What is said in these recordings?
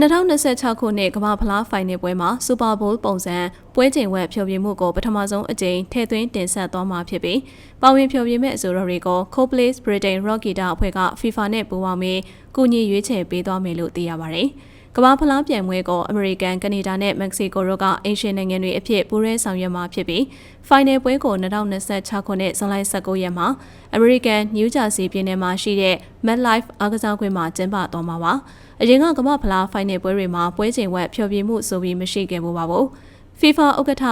2026ခုနှစ်ကမ္ဘာဖလားဖိုင်နယ်ပွဲမှာစူပါဘိုးပုံစံပွဲချိန်ဝက်ဖျော်ဖြေမှုကိုပထမဆုံးအကြိမ်ထည့်သွင်းတင်ဆက်သွားမှာဖြစ်ပြီးပါဝင်ဖျော်ဖြေမဲ့အဆိုတော်တွေကို Coldplay Britain Rock Guitar အဖွဲ့က FIFA နဲ့ပူးပေါင်းပြီးကူညီရွေးချယ်ပေးသွားမယ်လို့သိရပါတယ်။ ကမ္ဘာဖလားပြိုင်ပွဲကိုအမေရိကန်၊ကနေဒါနဲ့မက္ကဆီကိုတို့ကအိမ်ရှင်နိုင်ငံတွေအဖြစ်ပူးရဲဆောင်ရွက်မှာဖြစ်ပြီးဖိုင်နယ်ပွဲကို2026ခုနှစ်ဇွန်လ19ရက်မှာအမေရိကန်နယူးဂျာစီပြည်နယ်မှာရှိတဲ့ MetLife အားကစားကွင်းမှာကျင်းပသွားမှာပါ။အရင်ကကမ္ဘာဖလားဖိုင်နယ်ပွဲတွေမှာပွဲချိန်ဝက်ဖျော်ဖြေမှုဆိုပြီးမရှိခဲ့ဘူးပါဘူး။ FIFA ဥက္ကဋ္ဌ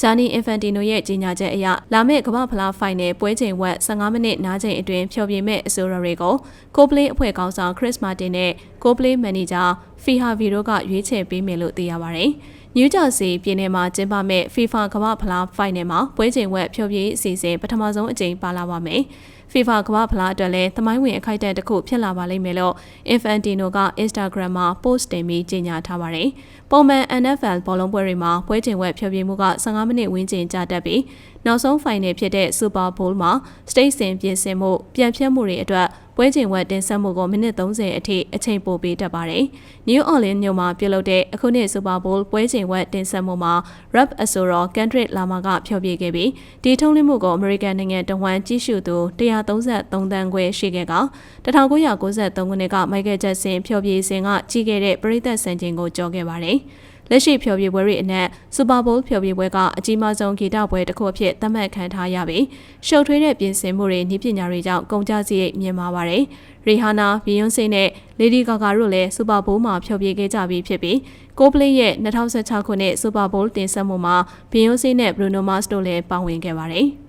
ဂျာနီအင်ဖန်တီနိုရဲ့ကြေညာချက်အရလာမယ့်ကမ္ဘာဖလားဖိုင်နယ်ပွဲချိန်ဝက်15မိနစ်နားချိန်အတွင်းဖျော်ဖြေမဲ့အဆိုရတွေကို Coldplay အဖွဲ့ခေါင်းဆောင် Chris Martin နဲ့ Coldplay Manager Fiha Vi တို့ကရွေးချယ်ပေးမယ်လို့သိရပါတယ်။ နယူးဂျာစီပြည်နယ်မှာကျင်းပမဲ့ FIFA ကမ္ဘာဖလားဖိုင်နယ်မှာပွဲချိန်ဝက်ဖျော်ဖြေအစီအစဉ်ပထမဆုံးအကြိမ်ပါလာပါမယ်။ FIFA ကမ္ဘာဖလားအတွက်လည်းသမိုင်းဝင်အခိုက်အတန့်တစ်ခုဖြစ်လာပါလိမ့်မယ်လို့ Infantino က Instagram မှာ post တင်ပြီးကြေညာထားပါတယ်။ပုံမှန် NFL ဘောလုံးပွဲတွေမှာပွဲချိန်ဝက်ဖျော်ဖြေမှုက15မိနစ်ဝန်းကျင်ကြာတတ်ပြီးနောက်ဆုံးဖိုင်နယ်ဖြစ်တဲ့ Super Bowl မှာ state စင်ပြင်ဆင်မှုပြန်ဖြတ်မှုတွေအတွက် ပွဲချိန်ဝက်တင်ဆက်မှုကိုမိနစ်30အထိအချိန်ပိုပေးတတ်ပါတယ်။ New Orleans မြို့မှာပြုလုပ်တဲ့အခုနှစ် Super Bowl ပွဲချိန်ဝက်တင်ဆက်မှုမှာ Rap အဆိုတော် Kendrick Lamar ကဖျော်ဖြေခဲ့ပြီးဒီထုံးလင်းမှုကို American နိုင်ငံတဝန်းကြီးစုသူ133တန်းခွဲရှိခဲ့က1993ခုနှစ်က Michael Jackson ဖျော်ဖြေစဉ်ကကြီးခဲ့တဲ့ပရိသတ်စံချိန်ကိုကျော်ခဲ့ပါတယ်။ လက်ရှိဖျော်ဖြေပွဲတွေအနက်စူပါဘိုးဖျော်ဖြေပွဲကအကြီးမားဆုံးဂီတပွဲတစ်ခုအဖြစ်သတ်မှတ်ခံထားရပြီးရှုပ်ထွေးတဲ့ပြင်ဆင်မှုတွေနည်းပညာတွေကြောင့်ကုန်ကျစရိတ်မြင့်မာပါတယ်။ရီဟာနာ၊ဘီယွန်ဆေးနဲ့လေဒီဂါဂါတို့လည်းစူပါဘိုးမှာဖျော်ဖြေခဲ့ကြပြီးဖြစ်ပြီးကိုပလေးရဲ့2016ခုနှစ်စူပါဘိုးတင်ဆက်မှုမှာဘီယွန်ဆေးနဲ့ဘရူနိုမတ်စ်တို့လည်းပါဝင်ခဲ့ပါတယ်။